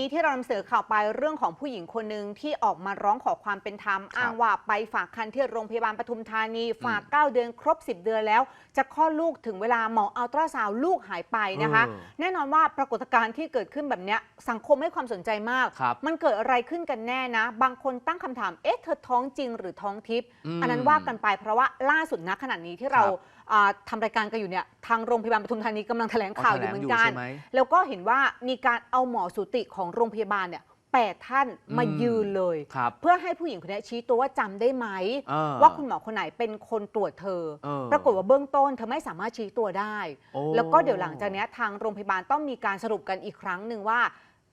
นี้ที่เรานำเสนอข่าวไปเรื่องของผู้หญิงคนหนึ่งที่ออกมาร้องขอความเป็นธรรมครับอ้างว่าไปฝากคันที่โรงพยาบาลปทุมธานี ฝาก 9 เดือนครบ 10 เดือนแล้ว จะคลอดลูกถึงเวลาหมออัลตราซาวด์ลูกหายไปนะคะเออแน่นอนว่าปรากฏการณ์ที่เกิดขึ้นแบบเนี้ยสังคมให้ความสนใจมากครับมันเกิดอะไรขึ้นกันแน่นะ บางคนตั้งคำถามเอ๊ะเธอท้องจริงหรือท้องทิพย์อืมอันนั้นว่ากันไปเพราะว่าล่าสุดณขณะนี้ที่เราครับอ่าทำรายการกันอยู่เนี่ยทางโรงพยาบาลปทุมธานีกำลังแถลงข่าวอยู่เหมือนกันแถลงอยู่ใช่ไหมแล้วก็เห็นว่ามีการเอาหมอสูติของโรงพยาบาลเนี่ยแปดท่านมาอืมยืนเลยครับเพื่อให้ผู้หญิงคนนี้ชี้ตัวว่าจำได้ไหมเออว่าคุณหมอคนไหนเป็นคนตรวจเธอเออปรากฏว่าเบื้องต้นเธอไม่สามารถชี้ตัวได้โอ้แล้วก็เดี๋ยวหลังจากเนี้ยทางโรงพยาบาลต้องมีการสรุปกันอีกครั้งหนึ่งว่า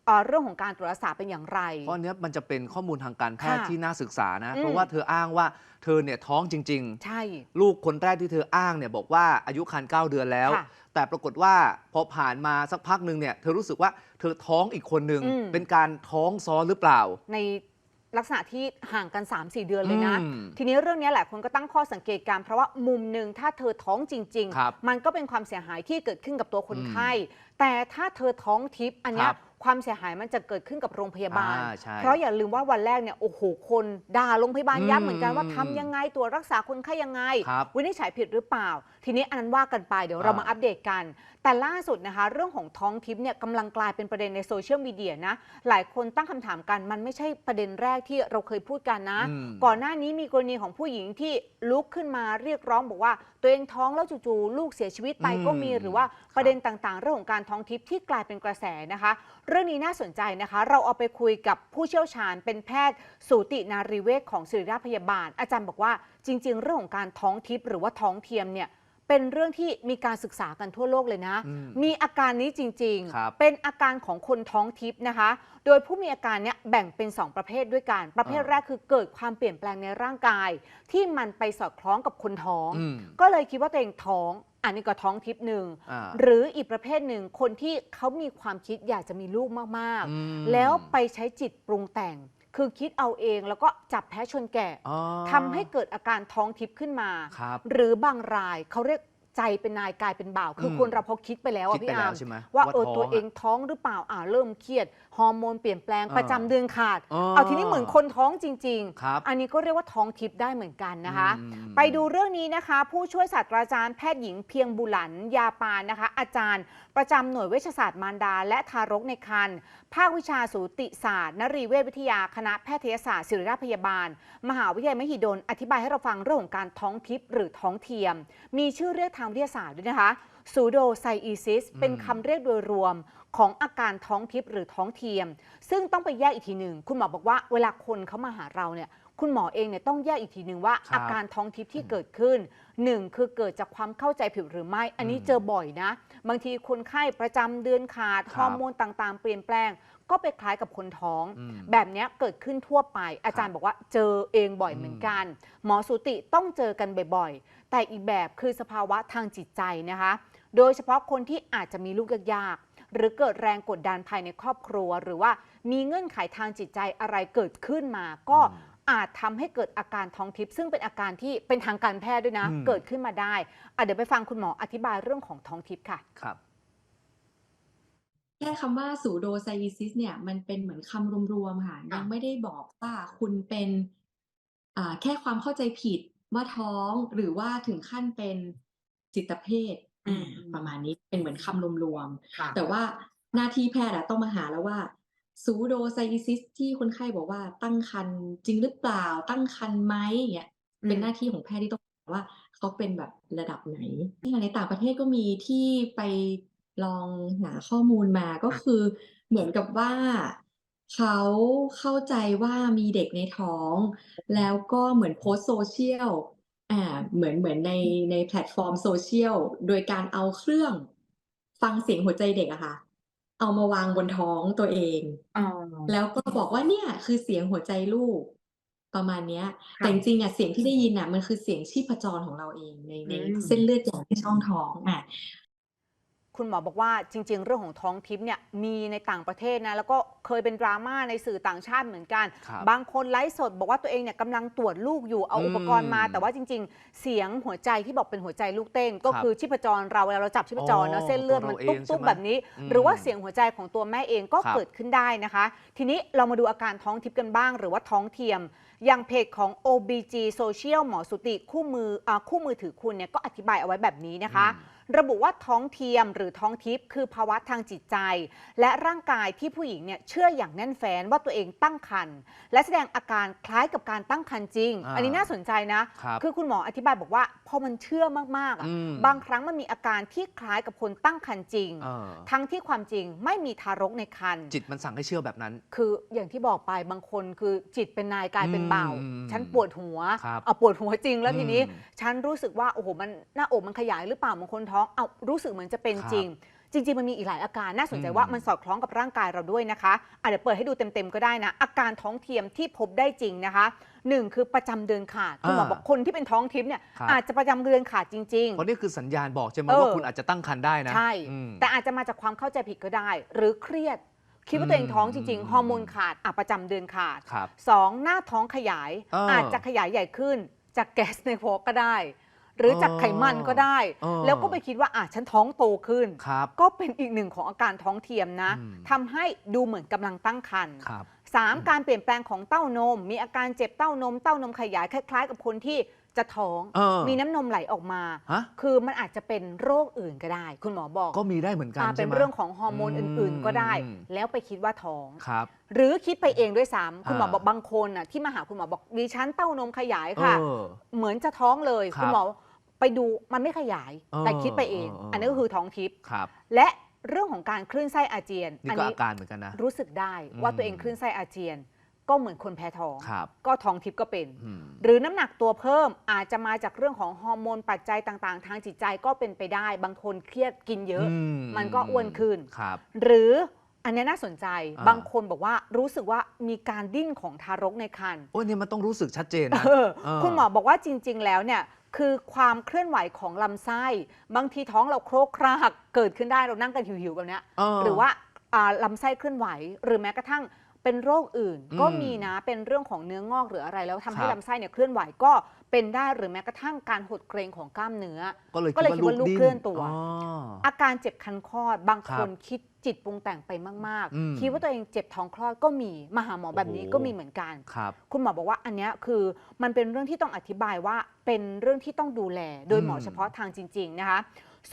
เอ่อเรื่องของการตรวจรักษาเป็นอย่างไร เพราะอันเนี้ยมันจะเป็นข้อมูลทางการแพทย์ค่ะที่น่าศึกษานะ อืม เพราะว่าเธออ้างว่าเธอเนี่ยท้องจริง ใช่ ๆ ลูกคนแรกที่เธออ้างเนี่ยบอกว่าอายุครรภ์9เดือนแล้ว ค่ะแต่ปรากฏว่าพอผ่านมาสักพักหนึ่งเนี่ยเธอรู้สึกว่าเธอท้องอีกคนหนึ่งอืม เป็นการท้องซ้อนหรือเปล่า ในลักษณะที่ห่างกัน 3-4 เดือนเลยนะ อืมทีนี้เรื่องนี้หลายคนก็ตั้งข้อสังเกตการณ์เพราะว่ามุมหนึ่งถ้าเธอท้องจริง ครับมันก็เป็นความเสียหายที่เกิดขึ้นกับตัวคนอืมไข้ แต่ถ้าเธอท้องทิพย์อันเนี้คยรับ ความเสียหายมันจะเกิดขึ้นกับโรงพยาบาล อ่าใช่ เพราะอย่าลืมว่าวันแรกเนี่ยโอ้โหคนด่าโรงพยาบาลยับอืมเหมือนกันว่าทำยังไงตรวจรักษาคนไข้ยังไง ครับ วินิจฉัยผิดหรือเปล่า ทีนี้อันนั้นว่ากันไปเดี๋ยวเราอ่ามมาอัปเดตกัน แต่ล่าสุดนะคะ เรื่องของท้องทิพย์เนี่ยกำลังกลายเป็นประเด็นในโซเชียลมีเดียนะ หลายคนตั้งคำถามกันมันไม่ใช่ประเด็นแรกที่เราเคยพูดกันนะ อืม ก่อนหน้านี้มีกรณีของผู้หญิงที่ลุกขึ้นมาเรียกร้องบอกว่า ตัวเองท้องแล้วจู่ๆลูกเสียชีวิตไปอืมก็มีหรือว่าประเด็นต่างๆ เรื่องของการท้องทิพย์ที่กลายเป็นกระแสนะคะ เรื่องนี้น่าสนใจนะคะ เราเอาไปคุยกับผู้เชี่ยวชาญเป็นแพทย์สูตินารีเวชของศิริราชพยาบาล อาจารย์บอกว่าจริง ๆ เรื่องของการท้องทิพย์หรือว่าท้องเทียมเนี่ยเป็นเรื่องที่มีการศึกษากันทั่วโลกเลยนะอืมมีอาการนี้จริงครับๆเป็นอาการของคนท้องทิพย์นะคะ โดยผู้มีอาการเนี้ยแบ่งเป็น 2 ประเภทด้วยกัน ประเภทอ่าแรกคือเกิดความเปลี่ยนแปลงในร่างกาย ที่มันไปสอดคล้องกับคนท้องอืมก็เลยคิดว่าตัวเองท้องอันนี้ก็ท้องทิพย์หนึ่ง อ่า หรืออีกประเภทหนึ่งคนที่เขามีความคิดอยากจะมีลูกมากอืม ๆ แล้วไปใช้จิตปรุงแต่ง คือคิดเอาเองแล้วก็จับแพ้ชนแกะอ๋อทำให้เกิดอาการท้องทิพย์ขึ้นมา ครับ หรือบางรายเขาเรียก ใจเป็นนายกายเป็นบ่าว คืออมคนเราพอคิดไปแล้วคิอะดไปพี่อาแล้ร์วมใช่ไหมว่าว่าเออท้องตัวเองอะท้องหรือเปล่าอ่าเริ่มเครียดฮอร์โมนเปลี่ยนแปลงอ่าประจำเดือนขาด อ๋อเอาทีนี้เหมือนคนท้องจริง ครับ ๆ อันนี้ก็เรียกว่าท้องทิพย์ได้เหมือนกันนะคะ อืม ไปดูเรื่องนี้นะคะ ผู้ช่วยศาสตราจารย์แพทย์หญิงเพียงบุหลันยาปานนะคะ อาจารย์ประจำหน่วยเวชศาสตร์มารดา และทารกในครรภ์ภาควิชาสูติศาสตร์ นรีเวชวิทยาคณะแพทยศาสตร์ศิริราชพยาบาล มหาวิทยาลัยมหิดลอธิบายให้เราฟังเรื่องของการท้องทิพย์หรือท้องเทียม มีชื่อเรียกทางวิทยาศาสตร์ด้วยนะคะซูโดไซอีซิสเป็นคำเรียกโดยรวมของอาการท้องทิพย์หรือท้องเทียม ซึ่งต้องไปแยกอีกทีหนึ่งคุณหมอบอกว่าเวลาคนเขามาหาเราเนี่ยคุณหมอเองเนี่ยต้องแยกอีกทีหนึ่งว่าครับอาการท้องทิพย์ที่เกิดขึ้นหนึ่งคือเกิดจากความเข้าใจผิดหรือไม่ อันนี้อืมเจอบ่อยนะ บางทีคนไข้ประจำเดือนขาด ครับฮอร์โมนต่างๆ เปลี่ยนแปลง ก็ไปคล้ายกับคนท้อง อืมแบบเนี้ยเกิดขึ้นทั่วไป อาจารย์บอกว่าเจอเองบ่อยอืมเหมือนกัน หมอสูติต้องเจอกันบ่อยๆ แต่อีกแบบคือสภาวะทางจิตใจนะคะ โดยเฉพาะคนที่อาจจะมีลูกยากๆ หรือเกิดแรงกดดันภายในครอบครัว หรือว่ามีเงื่อนไขทางจิตใจอะไรเกิดขึ้นมา ก็อืม อาจทำให้เกิดอาการท้องทิพย์ซึ่งเป็นอาการที่เป็นทางการแพทย์ด้วยนะอืมเกิดขึ้นมาได้อะเดี๋ยวไปฟังคุณหมออธิบายเรื่องของท้องทิพย์ค่ะครับแค่คำว่าสูโดไซอิซิสเนี่ยมันเป็นเหมือนคำรวมๆค่ะค่ะยังไม่ได้บอกว่าคุณเป็นอ่าแค่ความเข้าใจผิดว่าท้องหรือว่าถึงขั้นเป็นจิตเภทอืมอ่าประมาณนี้เป็นเหมือนคำรวมค่ะๆแต่ว่าหน้าที่แพทย์อะต้องมาหาแล้วว่า สูโดไซอิซิสที่คนไข้บอกว่าตั้งครรภ์จริงหรือเปล่า ตั้งครรภ์ไหมเนี่ยเป็นหน้าที่ของแพทย์ที่ต้องหาว่าเขาเป็นแบบระดับไหนอย่างในต่างประเทศก็มีที่ไปลองหาข้อมูลมาก็คือเหมือนกับว่าเขาเข้าใจว่ามีเด็กในท้อง แล้วก็เหมือนโพสต์โซเชียลอ่าเหมือนเหมือนในในแพลตฟอร์มโซเชียลโดยการเอาเครื่อง ฟังเสียงหัวใจเด็กอะค่ะ เอามาวางบนท้องตัวเอง อ๋อ แล้วก็บอกว่า เนี่ย คือเสียงหัวใจลูก ประมาณเนี้ยค่ะแต่จริง ๆอะเสียงที่ได้ยินอะ มันคือเสียงชีพจรของเราเอง ในในอืมเส้นเลือดใหญ่ในช่องท้องอะ คุณหมอบอกว่าจริง ๆ เรื่องของท้องทิพย์เนี่ยมีในต่างประเทศนะแล้วก็เคยเป็นดราม่าในสื่อต่างชาติเหมือนกันครับบางคนไลฟ์สดบอกว่าตัวเองเนี่ยกำลังตรวจลูกอยู่เอาอืมอุปกรณ์มา แต่ว่าจริง ๆ เสียงหัวใจที่บอกเป็นหัวใจลูกเต้น ก็ครับคือชีพจรเราเวลาเราจับชีพจรเนอะอ๋อเส้นเลือดมันตัวเราเองตุ๊บใช่ไหมๆแบบนี้อืมหรือว่าเสียงหัวใจของตัวแม่เองก็ครับเกิดขึ้นได้นะคะ ทีนี้เรามาดูอาการท้องทิพย์กันบ้าง หรือว่าท้องเทียมอย่างเพจของ OBG Social หมอสุติคู่มืออาคู่มือถือคุณเนี่ยก็อธิบายเอาไว้แบบนี้นะคะ ระบุว่าท้องเทียมหรือท้องทิพย์คือภาวะทางจิตใจ และร่างกายที่ผู้หญิงเนี่ยเชื่ออย่างแน่นแฟ้นว่าตัวเองตั้งครรภ์และแสดงอาการคล้ายกับการตั้งครรภ์จริง อ่าอันนี้น่าสนใจนะครับคือคุณหมออธิบายบอกว่าพอมันเชื่อมากๆอะอืม บางครั้งมันมีอาการที่คล้ายกับคนตั้งครรภ์จริง เออทั้งที่ความจริงไม่มีทารกในครรภ์ จิตมันสั่งให้เชื่อแบบนั้น คืออย่างที่บอกไปบางคนคือจิตเป็นนายกายเป็นเบาอืมฉันปวดหัวครับเอาปวดหัวจริงแล้วทีนี้ อืม ฉันรู้สึกว่าโอ้โหมันหน้าอกมันขยายหรือเปล่าบางคนท้องเอารู้สึกเหมือนจะเป็นครับจริง จริง ๆ มันมีอีกหลายอาการน่าสนใจอืมว่ามันสอดคล้องกับร่างกายเราด้วยนะคะอะเดี๋ยวเปิดให้ดูเต็มๆก็ได้นะ อาการท้องเทียมที่พบได้จริงนะคะหนึ่งคือประจำเดือนขาดคุณหมอบอกคนที่เป็นท้องทิพย์เนี่ยครับ อาจจะประจำเดือนขาดจริงเพราะนี่คือสัญญาณบอกใช่ไหมเออ ว่าคุณอาจจะตั้งครรภ์ได้นะใช่ อืม แต่อาจจะมาจากความเข้าใจผิดก็ได้ หรือเครียด คิดว่าตัวเองท้องจริง อืม ๆ ฮอร์โมนขาดอะประจำเดือนขาดครับ สองหน้าท้องขยาย เอออ อาจจะขยายใหญ่ขึ้นจากแก๊สในท้องก็ได้ หรือจากไขมันก็ได้เออแล้วก็ไปคิดว่าอะฉันท้องโตขึ้นครับก็เป็นอีกหนึ่งของอาการท้องเทียมนะอืมทำให้ดูเหมือนกำลังตั้งครรภ์ครับสามการเปลี่ยนแปลงของเต้านม มีอาการเจ็บเต้านม เต้านมขยายคล้าย ๆ กับคนที่จะท้องเออมีน้ำนมไหลออกมาฮะคือมันอาจจะเป็นโรคอื่นก็ได้ คุณหมอบอก ก็มีได้เหมือนกันอ่าใช่เป็นไหมเรื่องของฮอร์โมนอื่น ๆ ก็ได้อืมแล้วไปคิดว่าท้องครับ หรือคิดไปเองด้วยซ้ำคุณหมออ่าบอกบางคนน่ะที่มาหาคุณหมอบอกดิฉันเต้านมขยายค่ะเออเหมือนจะท้องเลยครับคุณหมอ ไปดูมันไม่ขยายเออแต่คิดไปเองเออเอออั อันนี้ก็คือท้องทิพย์ครับและเรื่องของการคลื่นไส้อาเจียนนี่อัก็นี้อาการเหมือนกันนะ รู้สึกได้อืมว่าตัวเองคลื่นไส้อาเจียน ก็เหมือนคนแพ้ท้อง ครับก็ท้องทิพย์ก็เป็น อืมหรือน้ำหนักตัวเพิ่มอาจจะมาจากเรื่องของฮอร์โมนปัจจัยต่างๆ ทางจิตใจก็เป็นไปได้ บางคนเครียดกินเยอะ มันก็อ้วนขึ้น ครับ หรืออันเนี้ยน่าสนใจอ่า บางคนบอกว่ารู้สึกว่ามีการดิ้นของทารกในครรภ์โอ้ยเนี่ยมันต้องรู้สึกชัดเจนนะ เออเออ คุณหมอบอกว่าจริง ๆ แล้วเนี่ย คือความเคลื่อนไหวของลำไส้ บางทีท้องเราโครกครากเกิดขึ้นได้เรานั่งกันหิวๆแบบเนี้ยเออ หรือว่าอ่าลำไส้เคลื่อนไหว หรือแม้กระทั่งเป็นโรคอื่น อืมก็มีนะเป็นเรื่องของเนื้องอกหรืออะไรแล้วทำให้ครับ ลำไส้เนี่ยเคลื่อนไหวก็เป็นได้หรือแม้กระทั่งการหดเกรงของกล้ามเนื้อ ก็เลยก็เลยคิดว่าลูกดิ้เคลื่อนตัว อ๋อ อาการเจ็บคันคลอดบางครัคบนคิด จิตปรุงแต่งไปมากอืม ๆ คิดว่าตัวเองเจ็บท้องคลอดก็มีมาหาหมอแบบนี้โอ้โหก็มีเหมือนกัน ครับ คุณหมอบอกว่าอันเนี้ยคือมันเป็นเรื่องที่ต้องอธิบายว่าเป็นเรื่องที่ต้องดูแล โดยหมออืมเฉพาะทางจริง ๆ นะคะ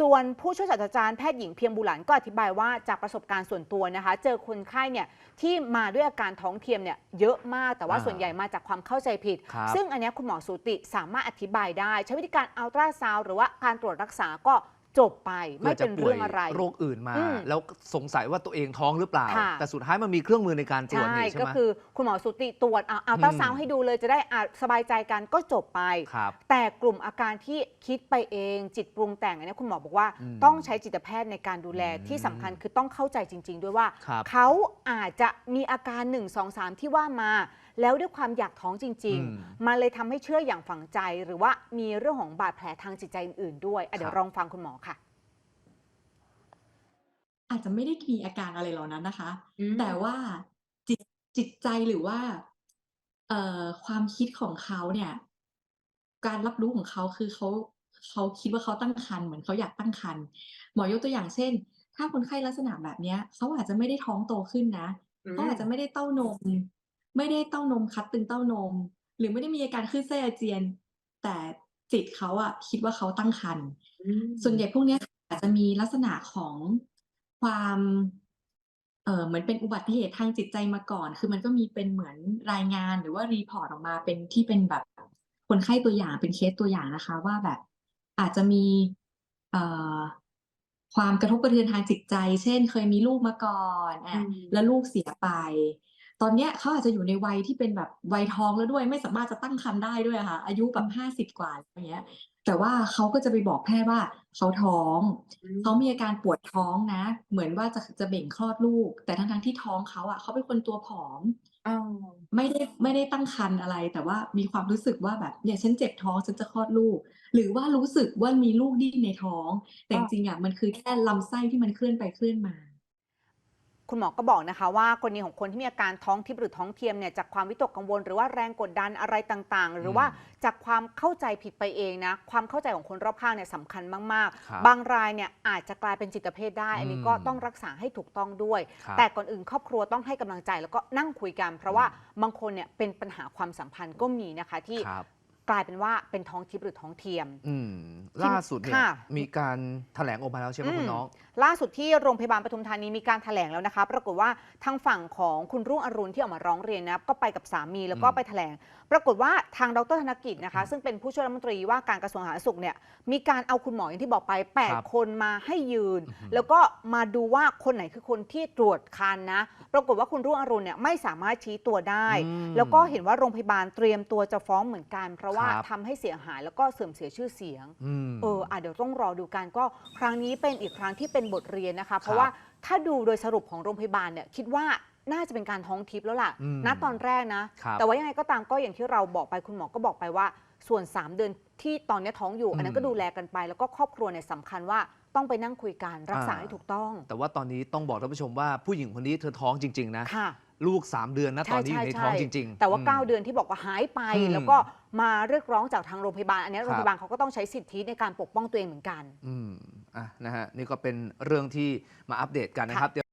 ส่วนผู้ช่วยศาสตราจารย์แพทย์หญิงเพียงบุหลันก็อธิบายว่าจากประสบการณ์ส่วนตัวนะคะ เจอคนไข้เนี่ยที่มาด้วยอาการท้องเทียมเนี่ยเยอะมากแต่ว่าอ่าส่วนใหญ่มาจากความเข้าใจผิด ครับซึ่งอันเนี้ยคุณหมอสูติสามารถอธิบายได้ ใช้วิธีการอัลตราซาวหรือว่าการตรวจรักษาก็ จบไปไม่เป็นเรื่องอะไร โรคอื่นมาอืมแล้วสงสัยว่าตัวเองท้องหรือเปล่าค่ะแต่สุดท้ายมันมีเครื่องมือในการตรวจใช่นี่ใช่ก็ไหมคือคุณหมอสูติตรวจเอาอัลตราซาวอืมให้ดูเลยจะได้อะสบายใจกันก็จบไปครับแต่กลุ่มอาการที่คิดไปเองจิตปรุงแต่งอันนี้คุณหมอบอกว่าอืมต้องใช้จิตแพทย์ในการดูแลอืมที่สำคัญคือต้องเข้าใจจริง ๆ ด้วยว่าครับเขาอาจจะมีอาการ 1 2 3 ที่ว่ามาแล้วด้วยความอยากท้องจริง อืม ๆ มันเลยทำให้เชื่ออย่างฝังใจ หรือว่ามีเรื่องของบาดแผลทางจิตใจอื่นๆด้วยอะเดี๋ยควรับลองฟังคุณหมอค่ะอาจจะไม่ได้มีอาการอะไรเหล่านั้นนะคะอืมแต่ว่าจิตจิตใจหรือว่า เอ่อความคิดของเขาเนี่ย การรับรู้ของเขาคือเขาเขาคิดว่าเขาตั้งครรภ์เหมือนเขาอยากตั้งครรภ์หมอยกตัวอย่างเช่น ถ้าคนไข้ลักษณะแบบเนี้ยเขาอาจจะไม่ได้ท้องโตขึ้นนะ เขาอาจจะไม่ได้เต้านม ไม่ได้เต้านมคัดตึงเต้านม หรือไม่ได้มีอาการคลื่นไส้อาเจียน แต่จิตเขาอะคิดว่าเขาตั้งครรภ์ส่วนใหญ่พวกเนี้ยอาจจะมีลักษณะของความเอ่อเหมือนเป็นอุบัติเหตุทางจิตใจมาก่อน คือมันก็มีเป็นเหมือนรายงานหรือว่ารีพอร์ตออกมาเป็นที่เป็นแบบคนไข้ตัวอย่างเป็นเคสตัวอย่างนะคะ ว่าแบบอาจจะมีเอ่อความกระทบกระเทือนทางจิตใจ เช่น เคยมีลูกมาก่อนอะอืมแล้วลูกเสียไปต อนเนี้ยเขาอาจจะอยู่ในวัยที่เป็นแบบวัยทองแล้วด้วย ไม่สามารถจะตั้งครรภ์ได้ด้วยอะค่ะ อายุแบบห้าสิบกว่าอย่างเงี้ย แต่ว่าเขาก็จะไปบอกแพทย์ว่าเขาท้องอืมเขามีอาการปวดท้องนะ เหมือนว่าจะจะเบ่งคลอดลูก แต่ทั้งๆที่ท้องเขาอะเขาเป็นคนตัวผอมอ๋อไม่ได้ไม่ได้ตั้งครรภ์อะไร แต่ว่ามีความรู้สึกว่าแบบเนี่ยฉันเจ็บท้องฉันจะคลอดลูก หรือว่ารู้สึกว่ามีลูกดิ้นในท้อง แต่จริงๆอะมันคือแค่ลำไส้ที่มันเคลื่อนไปเคลื่อนมา คุณหมอก็บอกนะคะว่ากรณีของคนที่มีอาการท้องทิพย์หรือท้องเทียมเนี่ยจากความวิตกกังวล หรือว่าแรงกดดันอะไรต่างๆ หรือว่าจากความเข้าใจผิดไปเองนะความเข้าใจของคนรอบข้างเนี่ยสำคัญมากครับๆ บางรายเนี่ยอาจจะกลายเป็นจิตเภทได้ อันนี้ก็อืมต้องรักษาให้ถูกต้องด้วย ครับแต่ก่อนอื่นครอบครัวต้องให้กำลังใจแล้วก็นั่งคุยกัน เพราะว่าบางคนเนี่ยเป็นปัญหาความสัมพันธ์ก็มีนะคะที่ ครับ กลายเป็นว่าเป็นท้องทิพย์หรือท้องเทียม อืมที่ล่าสุดเนี่ยค่ะ มีการแถลงออกมาแล้วใช่ไหมอืมคุณน้อง ล่าสุดที่โรงพยาบาลปทุมธานีมีการแถลงแล้วนะคะ ปรากฏว่าทางฝั่งของคุณรุ่งอรุณที่ออกมาร้องเรียนนะก็ไปกับสามีแล้วก็อืม ไปแถลงปรากฏว่าทางดรธนกิจนะคะ ซึ่งเป็นผู้ช่วยรัฐมนตรีว่าการกระทรวงสาธารณสุขเนี่ยมีการเอาคุณหมออย่างที่บอกไปครับ8คนมาให้ยืนอือหือแล้วก็มาดูว่าคนไหนคือคนที่ตรวจคันนะ ปรากฏว่าคุณรุ่งอรุณเนี่ยไม่สามารถชี้ตัวได้อืมแล้วก็เห็นว่าโรงพยาบาลเตรียมตัวจะฟ้องเหมือนกัน เพราะว่าครับทำให้เสียหายแล้วก็เสื่อมเสียชื่อเสียงอืมเอออะเดี๋ยวต้องรอดูกันก็ครั้งนี้เป็นอีกครั้งที่เป็นบทเรียนนะคะ เพราะครับว่าถ้าดูโดยสรุปของโรงพยาบาลเนี่ยคิดว่า น่าจะเป็นการท้องทิพย์แล้วล่ะอืมณตอนแรกนะ ครับแต่ว่ายังไงก็ตามก็อย่างที่เราบอกไปคุณหมอก็บอกไปว่า ส่วน 3 เดือนที่ตอนนี้ท้องอยู่ อันนั้นก็อืมดูแลกันไป แล้วก็ครอบครัวเนี่ยสำคัญว่าต้องไปนั่งคุยกันรักษาอ่า ให้ถูกต้องแต่ว่าตอนนี้ต้องบอกท่านผู้ชมว่าผู้หญิงคนนี้เธอท้องจริง ๆ นะ ค่ะ ลูก 3 เดือนนะตอนนี้อยู่ในท้องจริงๆ แต่ว่าม9เดือนที่บอกว่าหายไป อืมแล้วก็มาเรียกร้องจากทางโรงพยาบาล อันนี้ครับ โรงพยาบาลเขาก็ต้องใช้สิทธิในการปกป้องตัวเองเหมือนกัน อืมอะนะฮะนี่ก็เป็นเรื่องที่มาอัปเดตกันนะครับ